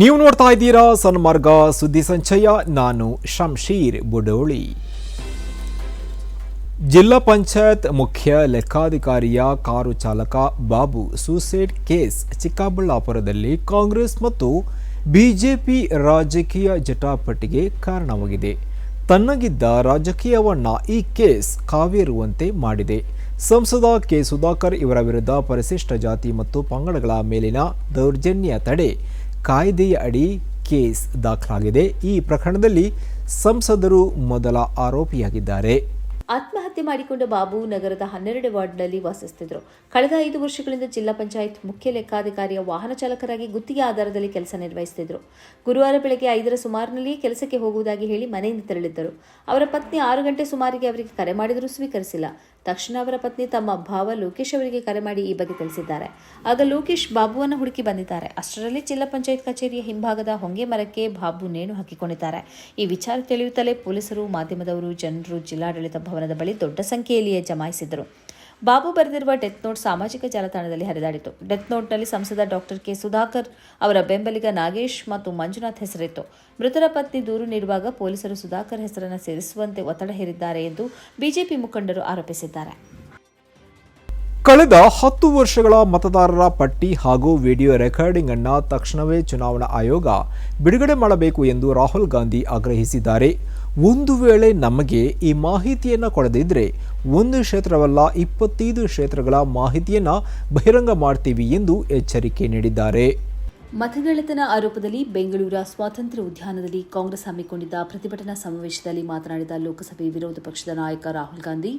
ನೀವು ನೋಡ್ತಾ ಇದ್ದೀರಾ ಸನ್ಮಾರ್ಗ ಸುದ್ದಿ ಸಂಚಯ, ನಾನು ಶಂಶೀರ್ ಬುಡೋಳಿ. ಜಿಲ್ಲಾ ಪಂಚಾಯತ್ ಮುಖ್ಯ ಲೆಕ್ಕಾಧಿಕಾರಿಯ ಕಾರು ಚಾಲಕ ಬಾಬು ಸೂಸೈಡ್ ಕೇಸ್ ಚಿಕ್ಕಬಳ್ಳಾಪುರದಲ್ಲಿ ಕಾಂಗ್ರೆಸ್ ಮತ್ತು ಬಿಜೆಪಿ ರಾಜಕೀಯ ಜಟಾಪಟಿಗೆ ಕಾರಣವಾಗಿದೆ. ತನ್ನಗಿದ್ದ ರಾಜಕೀಯವನ್ನ ಈ ಕೇಸ್ ಕಾವೇರುವಂತೆ ಮಾಡಿದೆ. ಸಂಸದ ಕೆ ಸುಧಾಕರ್ ಇವರ ವಿರುದ್ಧ ಪರಿಶಿಷ್ಟ ಜಾತಿ ಮತ್ತು ಪಂಗಡಗಳ ಮೇಲಿನ ದೌರ್ಜನ್ಯ ತಡೆ ಕಾಯ್ದೆಯ ಅಡಿ ಕೇಸ್ ದಾಖಲಾಗಿದೆ. ಈ ಪ್ರಕರಣದಲ್ಲಿ ಸಂಸದರು ಮೊದಲ ಆರೋಪಿಯಾಗಿದ್ದಾರೆ. ಆತ್ಮಹತ್ಯೆ ಮಾಡಿಕೊಂಡ ಬಾಬು ನಗರದ ಹನ್ನೆರಡು ವಾರ್ಡ್ನಲ್ಲಿ ವಾಸಿಸುತ್ತಿದ್ದರು. ಕಳೆದ ಐದು ವರ್ಷಗಳಿಂದ ಜಿಲ್ಲಾ ಪಂಚಾಯತ್ ಮುಖ್ಯ ಲೆಕ್ಕಾಧಿಕಾರಿಯ ವಾಹನ ಚಾಲಕರಾಗಿ ಗುತ್ತಿಗೆ ಆಧಾರದಲ್ಲಿ ಕೆಲಸ ನಿರ್ವಹಿಸುತ್ತಿದ್ದರು. ಗುರುವಾರ ಬೆಳಗ್ಗೆ ಐದರ ಸುಮಾರಿನಲ್ಲಿ ಕೆಲಸಕ್ಕೆ ಹೋಗುವುದಾಗಿ ಹೇಳಿ ಮನೆಯಿಂದ ತೆರಳಿದ್ದರು. ಅವರ ಪತ್ನಿ ಆರು ಗಂಟೆ ಸುಮಾರಿಗೆ ಅವರಿಗೆ ಕರೆ ಮಾಡಿದರೂ ಸ್ವೀಕರಿಸಿಲ್ಲ. ತಕ್ಷಣ ಅವರ ಪತ್ನಿ ತಮ್ಮ ಭಾವ ಲೋಕೇಶ್ ಅವರಿಗೆ ಕರೆ ಮಾಡಿ ಈ ಬಗ್ಗೆ ತಿಳಿಸಿದ್ದಾರೆ. ಆಗ ಲೋಕೇಶ್ ಬಾಬುವನ್ನು ಹುಡುಕಿ ಬಂದಿದ್ದಾರೆ. ಅಷ್ಟರಲ್ಲಿ ಜಿಲ್ಲಾ ಪಂಚಾಯತ್ ಕಚೇರಿಯ ಹಿಂಭಾಗದ ಹೊಂಗೆ ಮರಕ್ಕೆ ಬಾಬು ನೇಣು ಹಾಕಿಕೊಂಡಿದ್ದಾರೆ. ಈ ವಿಚಾರ ತಿಳಿಯುತ್ತಲೇ ಪೊಲೀಸರು, ಮಾಧ್ಯಮದವರು, ಜನರು, ಜಿಲ್ಲಾಡಳಿತ ಭವನದ ಬಳಿ ದೊಡ್ಡ ಸಂಖ್ಯೆಯಲ್ಲಿಯೇ ಜಮಾಯಿಸಿದರು ಬಾಬು ಬರೆದಿರುವ ಡೆತ್ ನೋಟ್ ಸಾಮಾಜಿಕ ಜಾಲತಾಣದಲ್ಲಿ ಹರಿದಾಡಿತು. ಡೆತ್ ನೋಟ್ನಲ್ಲಿ ಸಂಸದ ಡಾಕ್ಟರ್ ಕೆ ಸುಧಾಕರ್ ಅವರ ಬೆಂಬಲಿಗ ನಾಗೇಶ್ ಮತ್ತು ಮಂಜುನಾಥ್ ಹೆಸರಿತ್ತು. ಮೃತರ ಪತ್ನಿ ದೂರು ನೀಡುವಾಗ ಪೊಲೀಸರು ಸುಧಾಕರ್ ಹೆಸರನ್ನು ಸೇರಿಸುವಂತೆ ಒತ್ತಡ ಹೇರಿದ್ದಾರೆ ಎಂದು ಬಿಜೆಪಿ ಮುಖಂಡರು ಆರೋಪಿಸಿದ್ದಾರೆ. ಕಳೆದ ಹತ್ತು ವರ್ಷಗಳ ಮತದಾರರ ಪಟ್ಟಿ ಹಾಗೂ ವಿಡಿಯೋ ರೆಕಾರ್ಡಿಂಗ್ ಅನ್ನು ತಕ್ಷಣವೇ ಚುನಾವಣಾ ಆಯೋಗ ಬಿಡುಗಡೆ ಮಾಡಬೇಕು ಎಂದು ರಾಹುಲ್ ಗಾಂಧಿ ಆಗ್ರಹಿಸಿದ್ದಾರೆ. ಒಂದು ವೇಳೆ ನಮಗೆ ಈ ಮಾಹಿತಿಯನ್ನು ಕೊಡದಿದ್ದರೆ ಒಂದು ಕ್ಷೇತ್ರವಲ್ಲ, ಇಪ್ಪತ್ತೈದು ಕ್ಷೇತ್ರಗಳ ಮಾಹಿತಿಯನ್ನು ಬಹಿರಂಗ ಮಾಡ್ತೀವಿ ಎಂದು ಎಚ್ಚರಿಕೆ ನೀಡಿದ್ದಾರೆ. ಮತಗಳ್ಳತನ ಆರೋಪದಲ್ಲಿ ಬೆಂಗಳೂರ ಸ್ವಾತಂತ್ರ್ಯ ಉದ್ಯಾನದಲ್ಲಿ ಕಾಂಗ್ರೆಸ್ ಹಮ್ಮಿಕೊಂಡಿದ್ದ ಪ್ರತಿಭಟನಾ ಸಮಾವೇಶದಲ್ಲಿ ಮಾತನಾಡಿದ ಲೋಕಸಭೆ ವಿರೋಧ ಪಕ್ಷದ ನಾಯಕ ರಾಹುಲ್ ಗಾಂಧಿ,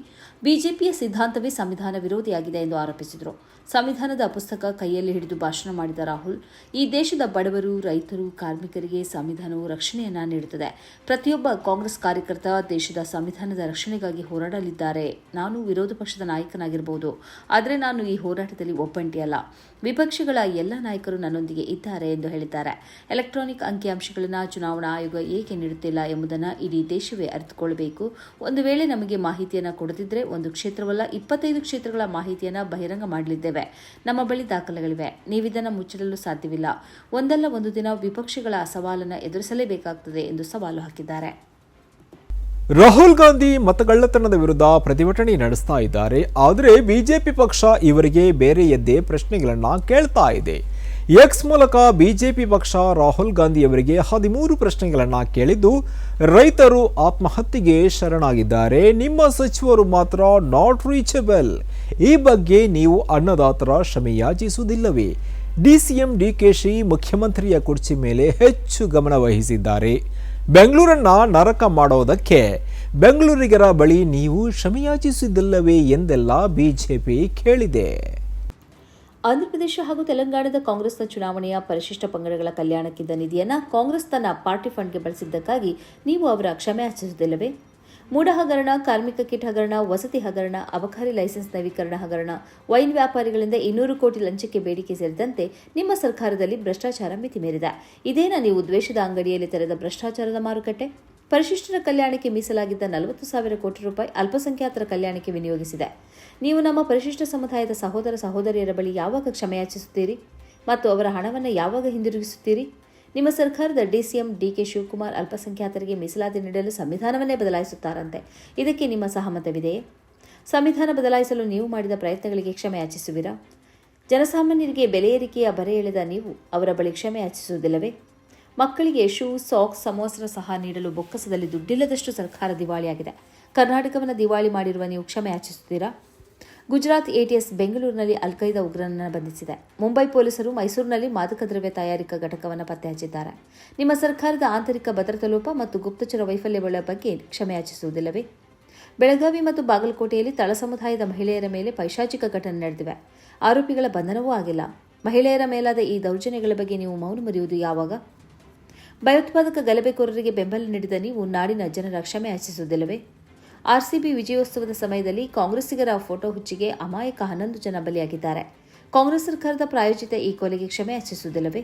ಬಿಜೆಪಿಯ ಸಿದ್ಧಾಂತವೇ ಸಂವಿಧಾನ ವಿರೋಧಿಯಾಗಿದೆ ಎಂದು ಆರೋಪಿಸಿದರು. ಸಂವಿಧಾನದ ಪುಸ್ತಕ ಕೈಯಲ್ಲಿ ಹಿಡಿದು ಭಾಷಣ ಮಾಡಿದ ರಾಹುಲ್, ಈ ದೇಶದ ಬಡವರು, ರೈತರು, ಕಾರ್ಮಿಕರಿಗೆ ಸಂವಿಧಾನವು ರಕ್ಷಣೆಯನ್ನ ನೀಡುತ್ತದೆ. ಪ್ರತಿಯೊಬ್ಬ ಕಾಂಗ್ರೆಸ್ ಕಾರ್ಯಕರ್ತ ದೇಶದ ಸಂವಿಧಾನದ ರಕ್ಷಣೆಗಾಗಿ ಹೋರಾಡಲಿದ್ದಾರೆ. ನಾನು ವಿರೋಧ ಪಕ್ಷದ ನಾಯಕನಾಗಿರಬಹುದು ಆದರೆ ನಾನು ಈ ಹೋರಾಟದಲ್ಲಿ ಒಬ್ಬಂಟಿಯಲ್ಲ. ವಿಪಕ್ಷಗಳ ಎಲ್ಲ ನಾಯಕರು ನನ್ನೊಂದಿಗೆ ಇದ್ದಾರೆ ಎಂದು ಹೇಳಿದ್ದಾರೆ. ಎಲೆಕ್ಟ್ರಾನಿಕ್ ಅಂಕಿಅಂಶಗಳನ್ನು ಚುನಾವಣಾ ಆಯೋಗ ಏಕೆ ನೀಡುತ್ತಿಲ್ಲ ಎಂಬುದನ್ನು ಇಡೀ ದೇಶವೇ ಅರಿತುಕೊಳ್ಳಬೇಕು ಒಂದು ವೇಳೆ ನಮಗೆ ಮಾಹಿತಿಯನ್ನು ಕೊಡದಿದ್ದರೆ ಒಂದು ಕ್ಷೇತ್ರವಲ್ಲ, ಇಪ್ಪತ್ತೈದು ಕ್ಷೇತ್ರಗಳ ಮಾಹಿತಿಯನ್ನು ಬಹಿರಂಗ ಮಾಡಲಿದ್ದೇವೆ. ನಮ್ಮ ಬಳಿ ದಾಖಲೆಗಳಿವೆ. ನೀವಿದನ್ನು ಮುಚ್ಚಿಡಲು ಸಾಧ್ಯವಿಲ್ಲ. ಒಂದಲ್ಲ ಒಂದು ದಿನ ವಿಪಕ್ಷಗಳ ಸವಾಲನ್ನು ಎದುರಿಸಲೇಬೇಕಾಗುತ್ತದೆ ಎಂದು ಸವಾಲು ಹಾಕಿದ್ದಾರೆ. ರಾಹುಲ್ ಗಾಂಧಿ ಮತಗಳ್ಳತನದ ವಿರುದ್ಧ ಪ್ರತಿಭಟನೆ ನಡೆಸ್ತಾ ಇದ್ದಾರೆ. ಆದರೆ ಬಿಜೆಪಿ ಪಕ್ಷ ಇವರಿಗೆ ಬೇರೆಯದ್ದೇ ಪ್ರಶ್ನೆಗಳನ್ನು ಕೇಳ್ತಾ ಇದೆ. ಎಕ್ಸ್ ಮೂಲಕ ಬಿಜೆಪಿ ಪಕ್ಷ ರಾಹುಲ್ ಗಾಂಧಿ ಅವರಿಗೆ ಹದಿಮೂರು ಪ್ರಶ್ನೆಗಳನ್ನು ಕೇಳಿದ್ದು, ರೈತರು ಆತ್ಮಹತ್ಯೆಗೆ ಶರಣಾಗಿದ್ದಾರೆ. ನಿಮ್ಮ ಸಚಿವರು ಮಾತ್ರ ನಾಟ್ ರೀಚಬಲ್ ಈ ಬಗ್ಗೆ ನೀವು ಅನ್ನದಾತರ ಶ್ರಮೆ ಯಾಚಿಸುವುದಿಲ್ಲವೇ? ಡಿಸಿಎಂ ಡಿಕೆಶಿ ಮುಖ್ಯಮಂತ್ರಿಯ ಕುರ್ಚಿ ಮೇಲೆ ಹೆಚ್ಚು ಗಮನ ವಹಿಸಿದ್ದಾರೆ. ಬೆಂಗಳೂರನ್ನ ನರಕ ಮಾಡೋದಕ್ಕೆ ಬೆಂಗಳೂರಿಗರ ಬಳಿ ನೀವು ಕ್ಷಮೆಯಾಚಿಸಿದ್ದಲ್ಲವೇ ಎಂದೆಲ್ಲ ಬಿಜೆಪಿ ಕೇಳಿದೆ. ಆಂಧ್ರಪ್ರದೇಶ ಹಾಗೂ ತೆಲಂಗಾಣದ ಕಾಂಗ್ರೆಸ್ನ ಚುನಾವಣೆಯ ಪರಿಶಿಷ್ಟ ಪಂಗಡಗಳ ಕಲ್ಯಾಣಕ್ಕಿದ್ದ ನಿಧಿಯನ್ನು ಕಾಂಗ್ರೆಸ್ ತನ್ನ ಪಾರ್ಟಿ ಫಂಡ್ಗೆ ಬಳಸಿದ್ದಕ್ಕಾಗಿ ನೀವು ಅವರ ಕ್ಷಮೆ ಆಚರಿಸುವುದಿಲ್ಲವೇ ಮೂಡ ಹಗರಣ, ಕಾರ್ಮಿಕ ಕಿಟ್ ಹಗರಣ, ವಸತಿ ಹಗರಣ, ಅಬಕಾರಿ ಲೈಸೆನ್ಸ್ ನವೀಕರಣ ಹಗರಣ, ವೈನ್ ವ್ಯಾಪಾರಿಗಳಿಂದ ಇನ್ನೂರು ಕೋಟಿ ಲಂಚಕ್ಕೆ ಬೇಡಿಕೆ ಸೇರಿದಂತೆ ನಿಮ್ಮ ಸರ್ಕಾರದಲ್ಲಿ ಭ್ರಷ್ಟಾಚಾರ ಮಿತಿ ಮೀರಿದೆ ಇದೇನಾ ನೀವು ದ್ವೇಷದ ಅಂಗಡಿಯಲ್ಲಿ ತೆರೆದ ಭ್ರಷ್ಟಾಚಾರದ ಮಾರುಕಟ್ಟೆ? ಪರಿಶಿಷ್ಟರ ಕಲ್ಯಾಣಕ್ಕೆ ಮೀಸಲಾಗಿದ್ದ ನಲವತ್ತು ಸಾವಿರ ಕೋಟಿ ರೂಪಾಯಿ ಅಲ್ಪಸಂಖ್ಯಾತರ ಕಲ್ಯಾಣಕ್ಕೆ ವಿನಿಯೋಗಿಸಿದೆ. ನೀವು ನಮ್ಮ ಪರಿಶಿಷ್ಟ ಸಮುದಾಯದ ಸಹೋದರ ಸಹೋದರಿಯರ ಬಳಿ ಯಾವಾಗ ಕ್ಷಮೆಯಾಚಿಸುತ್ತೀರಿ? ಮತ್ತು ಅವರ ಹಣವನ್ನು ಯಾವಾಗ ಹಿಂದಿರುಗಿಸುತ್ತೀರಿ? ನಿಮ್ಮ ಸರ್ಕಾರದ ಡಿಸಿಎಂ ಡಿಕೆ ಶಿವಕುಮಾರ್ ಅಲ್ಪಸಂಖ್ಯಾತರಿಗೆ ಮೀಸಲಾತಿ ನೀಡಲು ಸಂವಿಧಾನವನ್ನೇ ಬದಲಾಯಿಸುತ್ತಾರಂತೆ. ಇದಕ್ಕೆ ನಿಮ್ಮ ಸಹಮತವಿದೆಯೇ? ಸಂವಿಧಾನ ಬದಲಾಯಿಸಲು ನೀವು ಮಾಡಿದ ಪ್ರಯತ್ನಗಳಿಗೆ ಕ್ಷಮೆಯಾಚಿಸುವಿರಾ? ಜನಸಾಮಾನ್ಯರಿಗೆ ಬೆಲೆ ಏರಿಕೆಯ ಬರೆ ಎಳೆದ ನೀವು ಅವರ ಬಳಿ ಕ್ಷಮೆ ಯಾಚಿಸುವುದಿಲ್ಲವೇ ಮಕ್ಕಳಿಗೆ ಶೂ, ಸಾಕ್ಸ್, ಸಮವಸ್ತ್ರ ಸಹ ನೀಡಲು ಬೊಕ್ಕಸದಲ್ಲಿ ದುಡ್ಡಿಲ್ಲದಷ್ಟು ಸರ್ಕಾರ ದಿವಾಳಿಯಾಗಿದೆ. ಕರ್ನಾಟಕವನ್ನು ದಿವಾಳಿ ಮಾಡಿರುವ ನೀವು ಕ್ಷಮೆ ಯಾಚಿಸುತ್ತೀರಾ? ಗುಜರಾತ್ ಎಟಿಎಸ್ ಬೆಂಗಳೂರಿನಲ್ಲಿ ಅಲ್ಖೈದಾ ಉಗ್ರನನ್ನು ಬಂಧಿಸಿದೆ. ಮುಂಬೈ ಪೊಲೀಸರು ಮೈಸೂರಿನಲ್ಲಿ ಮಾದಕ ದ್ರವ್ಯ ತಯಾರಿಕಾ ಘಟಕವನ್ನು ಪತ್ತೆ ಹಚ್ಚಿದ್ದಾರೆ ನಿಮ್ಮ ಸರ್ಕಾರದ ಆಂತರಿಕ ಭದ್ರತಾ ಲೋಪ ಮತ್ತು ಗುಪ್ತಚರ ವೈಫಲ್ಯಗಳ ಬಗ್ಗೆ ಕ್ಷಮೆಯಾಚಿಸುವುದಿಲ್ಲವೇ ಬೆಳಗಾವಿ ಮತ್ತು ಬಾಗಲಕೋಟೆಯಲ್ಲಿ ತಳ ಸಮುದಾಯದ ಮಹಿಳೆಯರ ಮೇಲೆ ಪೈಶಾಚಿಕ ಘಟನೆ ನಡೆದಿವೆ. ಆರೋಪಿಗಳ ಬಂಧನವೂ ಆಗಿಲ್ಲ. ಮಹಿಳೆಯರ ಮೇಲಾದ ಈ ದೌರ್ಜನ್ಯಗಳ ಬಗ್ಗೆ ನೀವು ಮೌನ ಮರೆಯುವುದು ಯಾವಾಗ? ಭಯೋತ್ಪಾದಕ ಗಲಭೆಕೋರರಿಗೆ ಬೆಂಬಲ ನೀಡಿದ ನೀವು ನಾಡಿನ ಜನರ ಕ್ಷಮೆ ಯಾಚಿಸುವುದಿಲ್ಲವೇ ಆರ್ಸಿಬಿ ವಿಜಯೋತ್ಸವದ ಸಮಯದಲ್ಲಿ ಕಾಂಗ್ರೆಸ್ಸಿಗರ ಫೋಟೋ ಹುಚ್ಚಿಗೆ ಅಮಾಯಕ ಹನ್ನೊಂದು ಜನ ಬಲಿಯಾಗಿದ್ದಾರೆ. ಕಾಂಗ್ರೆಸ್ ಸರ್ಕಾರದ ಪ್ರಾಯೋಜಿತ ಈ ಕೊಲೆಗೆ ಕ್ಷಮೆ ಯಾಚಿಸುವುದಿಲ್ಲವೇ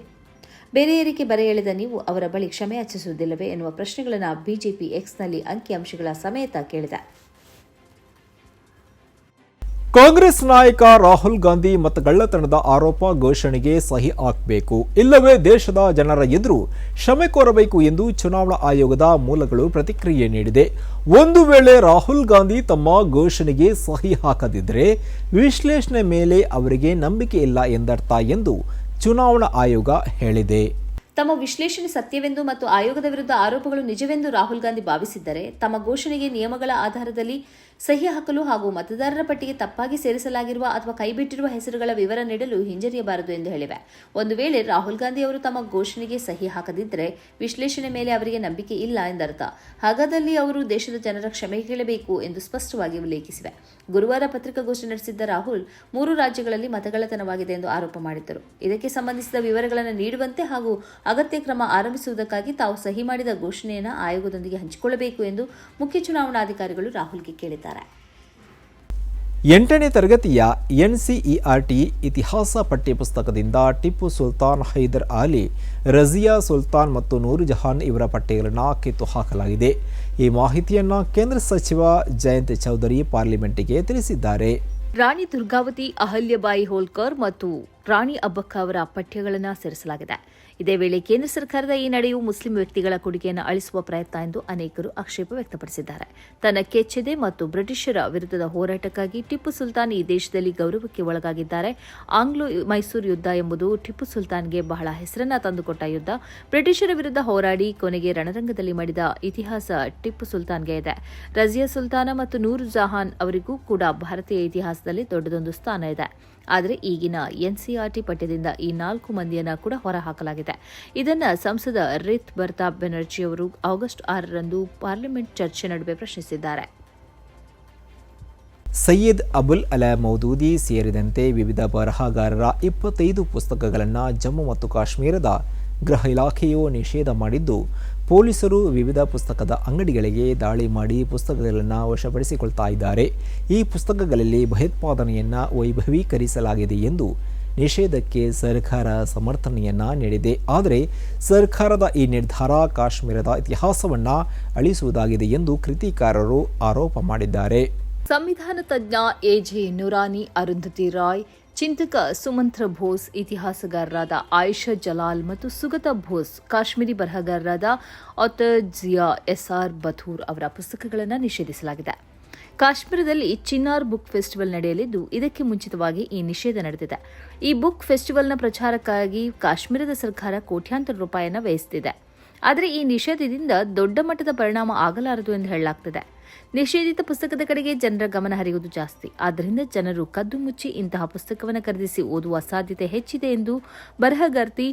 ಬೇರೆಯವರಿಗೆ ಬರೆ ಎಳೆದ ನೀವು ಅವರ ಬಳಿ ಕ್ಷಮೆ ಯಾಚಿಸುವುದಿಲ್ಲವೇ ಎನ್ನುವ ಪ್ರಶ್ನೆಗಳನ್ನು ಬಿಜೆಪಿ ಎಕ್ಸ್ನಲ್ಲಿ ಅಂಕಿಅಂಶಗಳ ಸಮೇತ ಕೇಳಿದೆ. ಕಾಂಗ್ರೆಸ್ ನಾಯಕ ರಾಹುಲ್ ಗಾಂಧಿ ಮತ್ತು ಮತಗಳ್ಳತನದ ಆರೋಪ ಘೋಷಣೆಗೆ ಸಹಿ ಹಾಕಬೇಕು. ಇಲ್ಲವೇ ದೇಶದ ಜನರ ಎದುರು ಕ್ಷಮೆ ಕೋರಬೇಕು ಎಂದು ಚುನಾವಣಾ ಆಯೋಗದ ಮೂಲಗಳು ಪ್ರತಿಕ್ರಿಯೆ ನೀಡಿದೆ. ಒಂದು ವೇಳೆ ರಾಹುಲ್ ಗಾಂಧಿ ತಮ್ಮ ಘೋಷಣೆಗೆ ಸಹಿ ಹಾಕದಿದ್ದರೆ ವಿಶ್ಲೇಷಣೆ ಮೇಲೆ ಅವರಿಗೆ ನಂಬಿಕೆ ಇಲ್ಲ ಎಂದರ್ಥ ಎಂದು ಚುನಾವಣಾ ಆಯೋಗ ಹೇಳಿದೆ. ತಮ್ಮ ವಿಶ್ಲೇಷಣೆ ಸತ್ಯವೆಂದು ಮತ್ತು ಆಯೋಗದ ವಿರುದ್ಧ ಆರೋಪಗಳು ನಿಜವೆಂದು ರಾಹುಲ್ ಗಾಂಧಿ ಭಾವಿಸಿದ್ದರೆ ತಮ್ಮ ಘೋಷಣೆಗೆ ನಿಯಮಗಳ ಆಧಾರದಲ್ಲಿ ಸಹಿ ಹಾಕಲು ಹಾಗೂ ಮತದಾರರ ಪಟ್ಟಿಗೆ ತಪ್ಪಾಗಿ ಸೇರಿಸಲಾಗಿರುವ ಅಥವಾ ಕೈಬಿಟ್ಟಿರುವ ಹೆಸರುಗಳ ವಿವರ ನೀಡಲು ಹಿಂಜರಿಯಬಾರದು ಎಂದು ಹೇಳಿವೆ. ಒಂದು ವೇಳೆ ರಾಹುಲ್ ಗಾಂಧಿ ಅವರು ತಮ್ಮ ಘೋಷಣೆಗೆ ಸಹಿ ಹಾಕದಿದ್ದರೆ ವಿಶ್ಲೇಷಣೆ ಮೇಲೆ ಅವರಿಗೆ ನಂಬಿಕೆ ಇಲ್ಲ ಎಂದರ್ಥ. ಹಾಗಾದಲ್ಲಿ ಅವರು ದೇಶದ ಜನರ ಕ್ಷಮೆ ಕೇಳಬೇಕು ಎಂದು ಸ್ಪಷ್ಟವಾಗಿ ಉಲ್ಲೇಖಿಸಿವೆ. ಗುರುವಾರ ಪತ್ರಿಕಾಗೋಷ್ಠಿ ನಡೆಸಿದ್ದ ರಾಹುಲ್ ಮೂರು ರಾಜ್ಯಗಳಲ್ಲಿ ಮತಗಳತನವಾಗಿದೆ ಎಂದು ಆರೋಪ ಮಾಡಿದ್ದರು. ಇದಕ್ಕೆ ಸಂಬಂಧಿಸಿದ ವಿವರಗಳನ್ನು ನೀಡುವಂತೆ ಹಾಗೂ ಅಗತ್ಯ ಕ್ರಮ ಆರಂಭಿಸುವುದಕ್ಕಾಗಿ ತಾವು ಸಹಿ ಮಾಡಿದ ಘೋಷಣೆಯನ್ನು ಆಯೋಗದೊಂದಿಗೆ ಹಂಚಿಕೊಳ್ಳಬೇಕು ಎಂದು ಮುಖ್ಯ ಚುನಾವಣಾಧಿಕಾರಿಗಳು ರಾಹುಲ್ಗೆ ಕೇಳಿದ್ದಾರೆ. ಎಂಟನೇ ತರಗತಿಯ ಎನ್ಸಿಇಆರ್ಟಿ ಇತಿಹಾಸ ಪಠ್ಯಪುಸ್ತಕದಿಂದ ಟಿಪ್ಪು ಸುಲ್ತಾನ್ ಹೈದರ್ ಅಲಿ ರಜಿಯಾ ಸುಲ್ತಾನ್ ಮತ್ತು ನೂರು ಜಹಾನ್ ಇವರ ಪಠ್ಯಗಳನ್ನು ಕಿತ್ತು ಹಾಕಲಾಗಿದೆ. ಈ ಮಾಹಿತಿಯನ್ನು ಕೇಂದ್ರ ಸಚಿವ ಜಯಂತ್ ಚೌಧರಿ ಪಾರ್ಲಿಮೆಂಟ್ಗೆ ತಿಳಿಸಿದ್ದಾರೆ. ರಾಣಿ ದುರ್ಗಾವತಿ ಅಹಲ್ಯಬಾಯಿ ಹೋಲ್ಕರ್ ಮತ್ತು ರಾಣಿ ಅಬ್ಬಕ್ಕ ಅವರ ಪಠ್ಯಗಳನ್ನು ಸೇರಿಸಲಾಗಿದೆ. ಇದೇ ವೇಳೆ ಕೇಂದ್ರ ಸರ್ಕಾರದ ಈ ನಡೆಯು ಮುಸ್ಲಿಂ ವ್ಯಕ್ತಿಗಳ ಕೊಡುಗೆಯನ್ನು ಅಳಿಸುವ ಪ್ರಯತ್ನ ಎಂದು ಅನೇಕರು ಆಕ್ಷೇಪ ವ್ಯಕ್ತಪಡಿಸಿದ್ದಾರೆ. ತನ್ನ ಕೆಚ್ಚೆದೆ ಮತ್ತು ಬ್ರಿಟಿಷರ ವಿರುದ್ಧದ ಹೋರಾಟಕ್ಕಾಗಿ ಟಿಪ್ಪು ಸುಲ್ತಾನ್ ಈ ದೇಶದಲ್ಲಿ ಗೌರವಕ್ಕೆ ಒಳಗಾಗಿದ್ದಾರೆ. ಆಂಗ್ಲೋ ಮೈಸೂರು ಯುದ್ಧ ಎಂಬುದು ಟಿಪ್ಪು ಸುಲ್ತಾನ್ಗೆ ಬಹಳ ಹೆಸರನ್ನ ತಂದುಕೊಟ್ಟ ಯುದ್ಧ. ಬ್ರಿಟಿಷರ ವಿರುದ್ಧ ಹೋರಾಡಿ ಕೊನೆಗೆ ರಣರಂಗದಲ್ಲಿ ಮಾಡಿದ ಇತಿಹಾಸ ಟಿಪ್ಪು ಸುಲ್ತಾನ್ಗೆ ಇದೆ. ರಜಿಯಾ ಸುಲ್ತಾನ ಮತ್ತು ನೂರು ಜಹಾನ್ ಅವರಿಗೂ ಕೂಡ ಭಾರತೀಯ ಇತಿಹಾಸದಲ್ಲಿ ದೊಡ್ಡದೊಂದು ಸ್ಥಾನ ಇದೆ. ಆದರೆ ಈಗಿನ ಎನ್ಸಿಆರ್ಟಿ ಪಠ್ಯದಿಂದ ಈ ನಾಲ್ಕು ಮಂದಿಯನ್ನು ಕೂಡ ಹೊರಹಾಕಲಾಗಿದೆ. ಇದನ್ನು ಸಂಸದ ರಿತ್ ಬರ್ತಾಬ್ ಬೆನರ್ಜಿ ಅವರು ಆಗಸ್ಟ್ ಆರರಂದು ಪಾರ್ಲಿಮೆಂಟ್ ಚರ್ಚೆ ನಡುವೆ ಪ್ರಶ್ನಿಸಿದ್ದಾರೆ. ಸಯ್ಯದ್ ಅಬುಲ್ ಅಲ ಮೌದೂದಿ ಸೇರಿದಂತೆ ವಿವಿಧ ಬರಹಗಾರರ ಇಪ್ಪತ್ತೈದು ಪುಸ್ತಕಗಳನ್ನು ಜಮ್ಮು ಮತ್ತು ಕಾಶ್ಮೀರದ ಗೃಹ ಇಲಾಖೆಯು ನಿಷೇಧ ಮಾಡಿದ್ದು, ಪೊಲೀಸರು ವಿವಿಧ ಪುಸ್ತಕದ ಅಂಗಡಿಗಳಿಗೆ ದಾಳಿ ಮಾಡಿ ಪುಸ್ತಕಗಳನ್ನು ವಶಪಡಿಸಿಕೊಳ್ತಾ ಇದ್ದಾರೆ. ಈ ಪುಸ್ತಕಗಳಲ್ಲಿ ಭಯೋತ್ಪಾದನೆಯನ್ನು ವೈಭವೀಕರಿಸಲಾಗಿದೆ ಎಂದು ನಿಷೇಧಕ್ಕೆ ಸರ್ಕಾರ ಸಮರ್ಥನೆಯನ್ನು ನೀಡಿದೆ. ಆದರೆ ಸರ್ಕಾರದ ಈ ನಿರ್ಧಾರ ಕಾಶ್ಮೀರದ ಇತಿಹಾಸವನ್ನು ಅಳಿಸುವುದಾಗಿದೆ ಎಂದು ಕೃತಿಕಾರರು ಆರೋಪ ಮಾಡಿದ್ದಾರೆ. ಸಂವಿಧಾನ ತಜ್ಞ ಎಜೆ ನುರಾನಿ ಅರುಂಧತಿ ರಾಯ್, ಚಿಂತಕ ಸುಮಂತ್ರ ಬೋಸ್ ಇತಿಹಾಸಗಾರರಾದ ಆಯಿಷಾ ಜಲಾಲ್ ಮತ್ತು ಸುಗತ ಬೋಸ್ ಕಾಶ್ಮೀರಿ ಬರಹಗಾರರಾದ ಜಿಯಾ ಎಸ್ಆರ್ ಬಥೂರ್ ಅವರ ಪುಸ್ತಕಗಳನ್ನು ನಿಷೇಧಿಸಲಾಗಿದೆ. ಕಾಶ್ಮೀರದಲ್ಲಿ ಚಿನ್ನಾರ್ ಬುಕ್ ಫೆಸ್ಟಿವಲ್ ನಡೆಯಲಿದ್ದು, ಇದಕ್ಕೆ ಮುಂಚಿತವಾಗಿ ಈ ನಿಷೇಧ ನಡೆದಿದೆ. ಈ ಬುಕ್ ಫೆಸ್ಟಿವಲ್ನ ಪ್ರಚಾರಕ್ಕಾಗಿ ಕಾಶ್ಮೀರದ ಸರ್ಕಾರ ಕೋಟ್ಯಾಂತರ ರೂಪಾಯಿಯನ್ನು ವ್ಯಯಿಸುತ್ತಿದೆ ಆದರೆ ಈ ನಿಷೇಧದಿಂದ ದೊಡ್ಡ ಮಟ್ಟದ ಪರಿಣಾಮ ಆಗಲಾರದು ಎಂದು ಹೇಳಲಾಗ್ತಿದೆ. ನಿಷೇಧಿತ ಪುಸ್ತಕದ ಕಡೆಗೆ ಜನರ ಗಮನ ಹರಿಯುವುದು ಜಾಸ್ತಿ. ಆದ್ದರಿಂದ ಜನರು ಕದ್ದು ಮುಚ್ಚಿ ಇಂತಹ ಪುಸ್ತಕವನ್ನು ಖರೀದಿಸಿ ಓದುವ ಸಾಧ್ಯತೆ ಹೆಚ್ಚಿದೆ ಎಂದು ಬರಹಗಾರ್ತಿ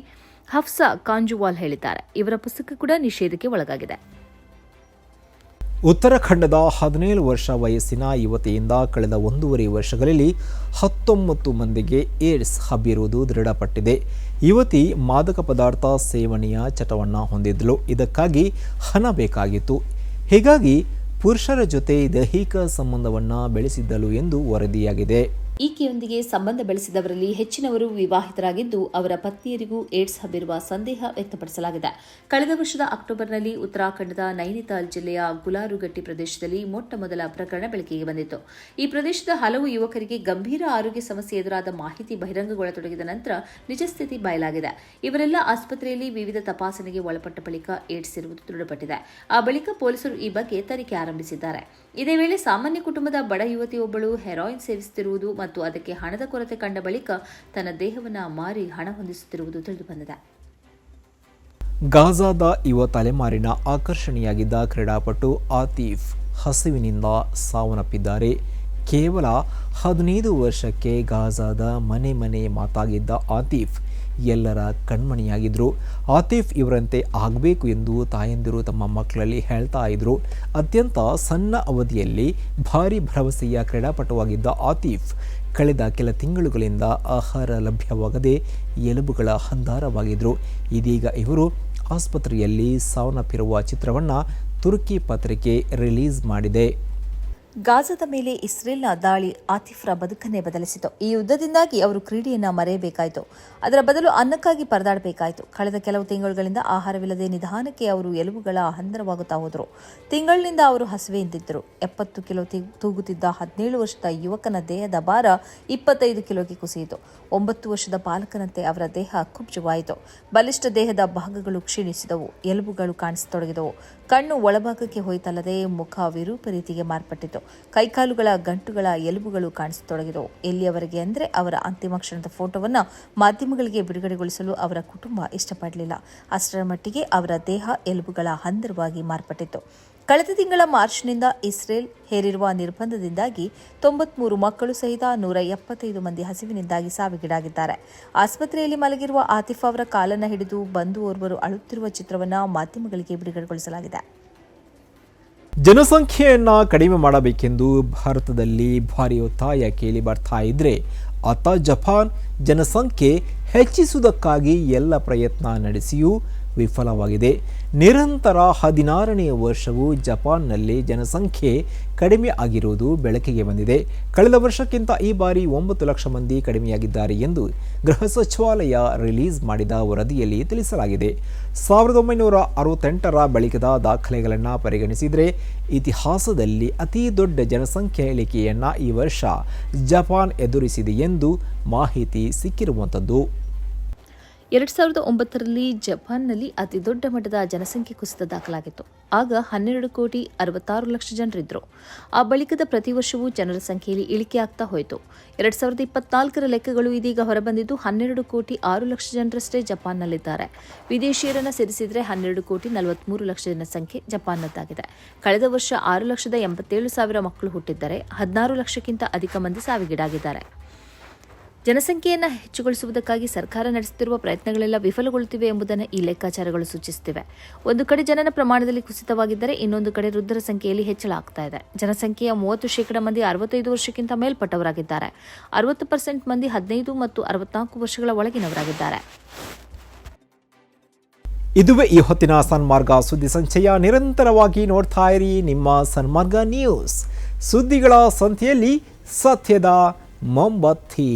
ಹಫ್ಸಾ ಕಾಂಜುವಾಲ್ ಹೇಳಿದ್ದಾರೆ. ಇವರ ಪುಸ್ತಕ ಕೂಡ ನಿಷೇಧಕ್ಕೆ ಒಳಗಾಗಿದೆ. ಉತ್ತರಾಖಂಡದ ಹದಿನೇಳು ವರ್ಷ ವಯಸ್ಸಿನ ಯುವತಿಯಿಂದ ಕಳೆದ ಒಂದೂವರೆ ವರ್ಷಗಳಲ್ಲಿ ಹತ್ತೊಂಬತ್ತು ಮಂದಿಗೆ ಏಡ್ಸ್ ಹಬ್ಬಿರುವುದು ದೃಢಪಟ್ಟಿದೆ. ಯುವತಿ ಮಾದಕ ಪದಾರ್ಥ ಸೇವನೆಯ ಚಟವನ್ನು ಹೊಂದಿದ್ದಳು ಇದಕ್ಕಾಗಿ ಹಣ ಬೇಕಾಗಿತ್ತು. ಹೀಗಾಗಿ ಪುರುಷರ ಜೊತೆ ದೈಹಿಕ ಸಂಬಂಧವನ್ನು ಬೆಳೆಸಿದ್ದಳು ಎಂದು ವರದಿಯಾಗಿದೆ. ಈಕೆಯೊಂದಿಗೆ ಸಂಬಂಧ ಬೆಳೆಸಿದವರಲ್ಲಿ ಹೆಚ್ಚಿನವರು ವಿವಾಹಿತರಾಗಿದ್ದು ಅವರ ಪತ್ನಿಯರಿಗೂ ಏಡ್ಸ್ ಹಬ್ಬಿರುವ ಸಂದೇಹ ವ್ಯಕ್ತಪಡಿಸಲಾಗಿದೆ. ಕಳೆದ ವರ್ಷದ ಅಕ್ಟೋಬರ್ನಲ್ಲಿ ಉತ್ತರಾಖಂಡದ ನೈನಿತಾಲ್ ಜಿಲ್ಲೆಯ ಗುಲಾರುಗಟ್ಟಿ ಪ್ರದೇಶದಲ್ಲಿ ಮೊಟ್ಟ ಮೊದಲ ಪ್ರಕರಣ ಬೆಳಕಿಗೆ ಬಂದಿತ್ತು. ಈ ಪ್ರದೇಶದ ಹಲವು ಯುವಕರಿಗೆ ಗಂಭೀರ ಆರೋಗ್ಯ ಸಮಸ್ಯೆ ಎದುರಾದ ಮಾಹಿತಿ ಬಹಿರಂಗಗೊಳ್ಳತೊಡಗಿದ ನಂತರ ನಿಜ ಸ್ಥಿತಿ ಬಯಲಾಗಿದೆ. ಇವರೆಲ್ಲ ಆಸ್ಪತ್ರೆಯಲ್ಲಿ ವಿವಿಧ ತಪಾಸಣೆಗೆ ಒಳಪಟ್ಟ ಬಳಿಕ ಏಡ್ಸ್ ಇರುವುದು ದೃಢಪಟ್ಟಿದೆ. ಆ ಬಳಿಕ ಪೊಲೀಸರು ಈ ಬಗ್ಗೆ ತನಿಖೆ ಆರಂಭಿಸಿದ್ದಾರೆ. ಇದೇ ವೇಳೆ ಸಾಮಾನ್ಯ ಕುಟುಂಬದ ಬಡ ಯುವತಿಯೊಬ್ಬಳು ಹೆರಾಯಿನ್ ಸೇವಿಸುತ್ತಿರುವುದು ಮತ್ತು ಅದಕ್ಕೆ ಹಣದ ಕೊರತೆ ಕಂಡ ಬಳಿಕ ತನ್ನ ದೇಹವನ್ನು ಮಾರಿ ಹಣ ಹೊಂದಿಸುತ್ತಿರುವುದು ತಿಳಿದುಬಂದಿದೆ. ಗಾಜಾದ ಯುವ ತಲೆಮಾರಿನ ಆಕರ್ಷಣೆಯಾಗಿದ್ದ ಕ್ರೀಡಾಪಟು ಆತೀಫ್ ಹಸಿವಿನಿಂದ ಸಾವನ್ನಪ್ಪಿದ್ದಾರೆ. ಕೇವಲ ಹದಿನೈದು ವರ್ಷಕ್ಕೆ ಗಾಜಾದ ಮನೆ ಮನೆ ಮಾತಾಗಿದ್ದ ಆತೀಫ್ ಎಲ್ಲರ ಕಣ್ಮಣಿಯಾಗಿದ್ದರು ಆತಿಫ್ ಇವರಂತೆ ಆಗಬೇಕು ಎಂದು ತಾಯಂದಿರು ತಮ್ಮ ಮಕ್ಕಳಲ್ಲಿ ಹೇಳ್ತಾ ಇದ್ದರು ಅತ್ಯಂತ ಸಣ್ಣ ಅವಧಿಯಲ್ಲಿ ಭಾರಿ ಭರವಸೆಯ ಕ್ರೀಡಾಪಟುವಾಗಿದ್ದ ಆತಿಫ್ ಕಳೆದ ಕೆಲ ತಿಂಗಳುಗಳಿಂದ ಆಹಾರ ಲಭ್ಯವಾಗದೆ ಎಲುಬುಗಳ ಹಂದಾರವಾಗಿದ್ದರು ಇದೀಗ ಇವರು ಆಸ್ಪತ್ರೆಯಲ್ಲಿ ಸಾವನ್ನಪ್ಪಿರುವ ಚಿತ್ರವನ್ನು ತುರ್ಕಿ ಪತ್ರಿಕೆ ರಿಲೀಸ್ ಮಾಡಿದೆ. ಗಾಜಾದ ಮೇಲೆ ಇಸ್ರೇಲ್ನ ದಾಳಿ ಆತಿಫ್ರ ಬದುಕನ್ನೇ ಬದಲಿಸಿತು. ಈ ಯುದ್ಧದಿಂದಾಗಿ ಅವರು ಕ್ರೀಡೆಯನ್ನು ಮರೆಯಬೇಕಾಯಿತು. ಅದರ ಬದಲು ಅನ್ನಕ್ಕಾಗಿ ಪರದಾಡಬೇಕಾಯಿತು. ಕಳೆದ ಕೆಲವು ತಿಂಗಳುಗಳಿಂದ ಆಹಾರವಿಲ್ಲದೆ ನಿಧಾನಕ್ಕೆ ಅವರು ಎಲುಬುಗಳ ಹಂದರವಾಗುತ್ತಾ ಹೋದರು. ತಿಂಗಳಿನಿಂದ ಅವರು ಹಸಿವೆಯಿಂದಿದ್ದರು ಎಪ್ಪತ್ತು ಕಿಲೋ ತೂಗುತ್ತಿದ್ದ ಹದಿನೇಳು ವರ್ಷದ ಯುವಕನ ದೇಹದ ಭಾರ ಇಪ್ಪತ್ತೈದು ಕಿಲೋಗೆ ಕುಸಿಯಿತು. ಒಂಬತ್ತು ವರ್ಷದ ಬಾಲಕನಂತೆ ಅವರ ದೇಹ ಕುಬ್ಜವಾಯಿತು ಬಲಿಷ್ಠ ದೇಹದ ಭಾಗಗಳು ಕ್ಷೀಣಿಸಿದವು. ಎಲುಬುಗಳು ಕಾಣಿಸತೊಡಗಿದವು. ಕಣ್ಣು ಒಳಭಾಗಕ್ಕೆ ಹೋಯಿತಲ್ಲದೆ ಮುಖ ವಿರೂಪ ರೀತಿಗೆ ಮಾರ್ಪಟ್ಟಿತು. ಕೈಕಾಲುಗಳ ಗಂಟುಗಳ ಎಲುಬುಗಳು ಕಾಣಿಸತೊಡಗಿದವು. ಎಲ್ಲಿಯವರೆಗೆ ಅಂದರೆ ಅವರ ಅಂತಿಮ ಕ್ಷಣದ ಫೋಟೋವನ್ನು ಮಾಧ್ಯಮಗಳಿಗೆ ಬಿಡುಗಡೆಗೊಳಿಸಲು ಅವರ ಕುಟುಂಬ ಇಷ್ಟಪಡಲಿಲ್ಲ. ಅಷ್ಟರ ಮಟ್ಟಿಗೆ ಅವರ ದೇಹ ಎಲುಬುಗಳ ಹಂದರವಾಗಿ ಮಾರ್ಪಟ್ಟಿತ್ತು. ಕಳೆದ ತಿಂಗಳ ಮಾರ್ಚ್ನಿಂದ ಇಸ್ರೇಲ್ ಹೇರಿರುವ ನಿರ್ಬಂಧದಿಂದಾಗಿ ತೊಂಬತ್ಮೂರು ಮಕ್ಕಳು ಸಹಿತ ನೂರ ಎಪ್ಪತ್ತೈದು ಮಂದಿ ಹಸಿವಿನಿಂದಾಗಿ ಸಾವಿಗೀಡಾಗಿದ್ದಾರೆ. ಆಸ್ಪತ್ರೆಯಲ್ಲಿ ಮಲಗಿರುವ ಆತಿಫ್ ಅವರ ಕಾಲನ್ನು ಹಿಡಿದು ಬಂದು ಓರ್ವರು ಅಳುತ್ತಿರುವ ಚಿತ್ರವನ್ನು ಮಾಧ್ಯಮಗಳಿಗೆ ಬಿಡುಗಡೆಗೊಳಿಸಲಾಗಿದೆ. ಜನಸಂಖ್ಯೆಯನ್ನ ಕಡಿಮೆ ಮಾಡಬೇಕೆಂದು ಭಾರತದಲ್ಲಿ ಭಾರಿ ಒತ್ತಾಯ ಕೇಳಿ ಬರ್ತಾ ಇದ್ರೆ, ಆತ ಜಪಾನ್ ಜನಸಂಖ್ಯೆ ಹೆಚ್ಚಿಸುವುದಕ್ಕಾಗಿ ಎಲ್ಲ ಪ್ರಯತ್ನ ನಡೆಸಿಯೂ ವಿಫಲವಾಗಿದೆ. ನಿರಂತರ ಹದಿನಾರನೆಯ ವರ್ಷವು ಜಪಾನ್ನಲ್ಲಿ ಜನಸಂಖ್ಯೆ ಕಡಿಮೆ ಆಗಿರುವುದು ಬೆಳಕಿಗೆ ಬಂದಿದೆ. ಕಳೆದ ವರ್ಷಕ್ಕಿಂತ ಈ ಬಾರಿ ಒಂಬತ್ತು ಲಕ್ಷ ಮಂದಿ ಕಡಿಮೆಯಾಗಿದ್ದಾರೆ ಎಂದು ಗೃಹ ಸಚಿವಾಲಯ ರಿಲೀಸ್ ಮಾಡಿದ ವರದಿಯಲ್ಲಿ ತಿಳಿಸಲಾಗಿದೆ. ಸಾವಿರದ ಒಂಬೈನೂರ ಅರವತ್ತೆಂಟರ ಬಳಿಕದ ದಾಖಲೆಗಳನ್ನು ಪರಿಗಣಿಸಿದರೆ ಇತಿಹಾಸದಲ್ಲಿ ಅತಿ ದೊಡ್ಡ ಜನಸಂಖ್ಯೆ ಇಳಿಕೆಯನ್ನು ಈ ವರ್ಷ ಜಪಾನ್ ಎದುರಿಸಿದೆ ಎಂದು ಮಾಹಿತಿ ಸಿಕ್ಕಿರುವಂಥದ್ದು ಎರಡು ಸಾವಿರದ ಒಂಬತ್ತರಲ್ಲಿ ಜಪಾನ್ನಲ್ಲಿ ಅತಿ ದೊಡ್ಡ ಮಟ್ಟದ ಜನಸಂಖ್ಯೆ ಕುಸಿತ ದಾಖಲಾಗಿತ್ತು. ಆಗ ಹನ್ನೆರಡು ಕೋಟಿ ಅರವತ್ತಾರು ಲಕ್ಷ ಜನರಿದ್ದರು ಆ ಬಳಿಕದ ಪ್ರತಿ ವರ್ಷವೂ ಜನರ ಸಂಖ್ಯೆಯಲ್ಲಿ ಇಳಿಕೆ ಆಗ್ತಾ ಹೋಯಿತು. ಎರಡು ಸಾವಿರದ ಇಪ್ಪತ್ನಾಲ್ಕರ ಲೆಕ್ಕಗಳು ಇದೀಗ ಹೊರಬಂದಿದ್ದು ಹನ್ನೆರಡು ಕೋಟಿ ಆರು ಲಕ್ಷ ಜನರಷ್ಟೇ ಜಪಾನ್ನಲ್ಲಿದ್ದಾರೆ. ವಿದೇಶಿಯರನ್ನು ಸೇರಿಸಿದರೆ ಹನ್ನೆರಡು ಕೋಟಿ ನಲವತ್ಮೂರು ಲಕ್ಷ ಜನಸಂಖ್ಯೆ ಜಪಾನ್ನದ್ದಾಗಿದೆ. ಕಳೆದ ವರ್ಷ ಆರು ಲಕ್ಷದ ಎಂಬತ್ತೇಳು ಸಾವಿರ ಮಕ್ಕಳು ಹುಟ್ಟಿದ್ದರೆ ಹದಿನಾರು ಲಕ್ಷಕ್ಕಿಂತ ಅಧಿಕ ಮಂದಿ ಸಾವಿಗೀಡಾಗಿದ್ದಾರೆ. ಜನಸಂಖ್ಯೆಯನ್ನು ಹೆಚ್ಚುಗೊಳಿಸುವುದಕ್ಕಾಗಿ ಸರ್ಕಾರ ನಡೆಸುತ್ತಿರುವ ಪ್ರಯತ್ನಗಳೆಲ್ಲ ವಿಫಲಗೊಳ್ಳುತ್ತಿವೆ ಎಂಬುದನ್ನು ಈ ಲೆಕ್ಕಾಚಾರಗಳು ಸೂಚಿಸುತ್ತಿವೆ. ಒಂದು ಕಡೆ ಜನನ ಪ್ರಮಾಣದಲ್ಲಿ ಕುಸಿತವಾಗಿದ್ದರೆ ಇನ್ನೊಂದು ಕಡೆ ವೃದ್ಧರ ಸಂಖ್ಯೆಯಲ್ಲಿ ಹೆಚ್ಚಳ ಆಗ್ತಾ ಇದೆ. ಜನಸಂಖ್ಯೆಯ ಮೂವತ್ತು ಶೇಕಡ ಮಂದಿ ಅರವತ್ತೈದು ವರ್ಷಕ್ಕಿಂತ ಮೇಲ್ಪಟ್ಟವರಾಗಿದ್ದಾರೆ. ಅರವತ್ತು ಪರ್ಸೆಂಟ್ ಮಂದಿ ಹದಿನೈದು ಮತ್ತು ಅರವತ್ನಾಲ್ಕು ವರ್ಷಗಳ ಒಳಗಿನವರಾಗಿದ್ದಾರೆ. ಇದುವೇ ಈ ಹೊತ್ತಿನ ಸನ್ಮಾರ್ಗ. ಸುದ್ದಿ ಸಂಚಯ ನಿರಂತರವಾಗಿ ನೋಡ್ತಾ ಇರಿ. ನಿಮ್ಮ ಸನ್ಮಾರ್ಗ ನ್ಯೂಸ್. ಸುದ್ದಿಗಳ ಸಂತೆಯಲ್ಲಿ ಸತ್ಯದ मोमबत्ती।